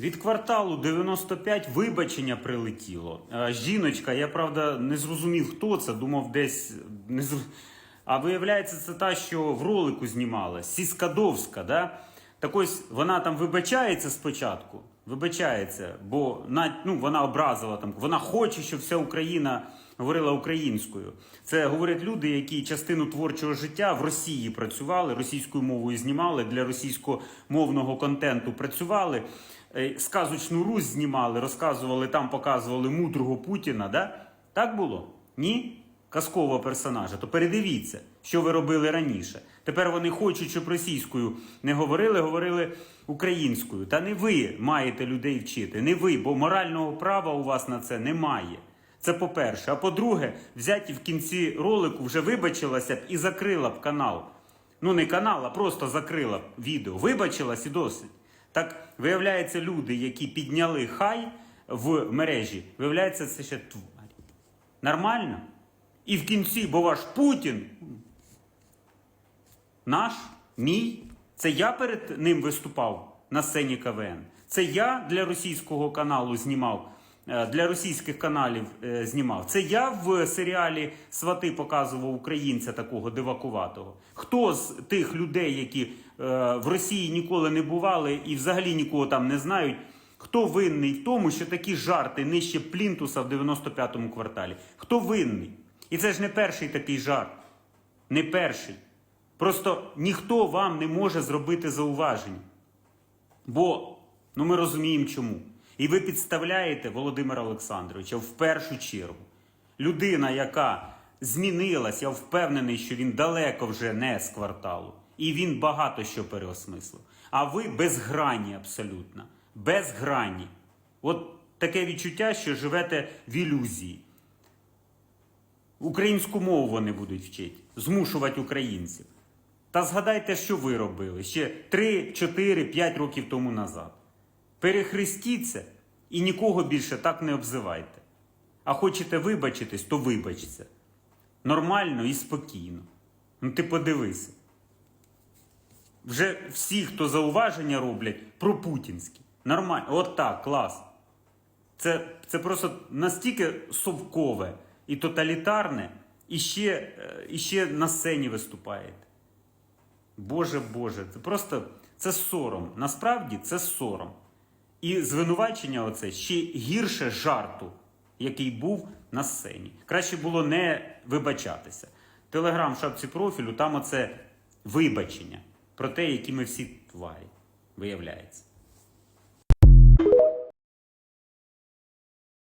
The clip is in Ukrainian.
Від кварталу 95 вибачення прилетіло. Е, Жіночка, я правда не зрозумів, хто це, думав десь. Не зр... А виявляється, це та, що в ролику знімала, Сіскадовська, да? Так ось вона там вибачається спочатку. Вибачається, бо на, ну, вона образила там, вона хоче, щоб вся Україна говорила українською. Це говорять люди, які частину творчого життя в Росії працювали, російською мовою знімали, для російськомовного контенту працювали. Е, Сказочну Русь знімали, розказували там, показували мудрого Путіна. Да? Так було? Ні? Казкового персонажа. То передивіться, що ви робили раніше. Тепер вони хочуть, щоб російською не говорили, говорили українською. Та не ви маєте людей вчити, не ви, бо морального права у вас на це немає. Це по-перше. А по-друге, взяті в кінці ролику вже вибачилася б і закрила б канал. Ну, не канал, а просто закрила б відео. Вибачилась і досить. Так виявляється, люди, які підняли хай в мережі, виявляється, це ще тварі. Нормально? І в кінці, бо ваш Путін наш, мій, це я перед ним виступав на сцені КВН. Це я для російського каналу знімав, е, для російських каналів е, знімав. Це я в серіалі Свати показував українця такого дивакуватого. Хто з тих людей, які е, в Росії ніколи не бували і взагалі нікого там не знають? Хто винний в тому, що такі жарти нижче плінтуса в 95-му кварталі? Хто винний? І це ж не перший такий жарт. Не перший. Просто ніхто вам не може зробити зауважень. Бо ну ми розуміємо чому. І ви підставляєте Володимира Олександровича в першу чергу. Людина, яка змінилась, я впевнений, що він далеко вже не з кварталу. І він багато що переосмислив. А ви безгранні абсолютно. Безгранні. От таке відчуття, що живете в ілюзії. Українську мову вони будуть вчити, змушувати українців. Та згадайте, що ви робили ще 3, 4, 5 років тому назад. Перехрестіться і нікого більше так не обзивайте. А хочете вибачитись, то вибачте. Нормально і спокійно. Ну ти подивися. Вже всі, хто зауваження роблять, про путінські. Нормально. От так, клас. Це, це просто настільки совкове і тоталітарне, і ще, і ще на сцені виступаєте. Боже Боже, це просто це сором. Насправді це сором. І звинувачення оце ще гірше жарту, який був на сцені. Краще було не вибачатися. Телеграм в шапці профілю, там оце вибачення про те, які ми всі тварі, виявляється.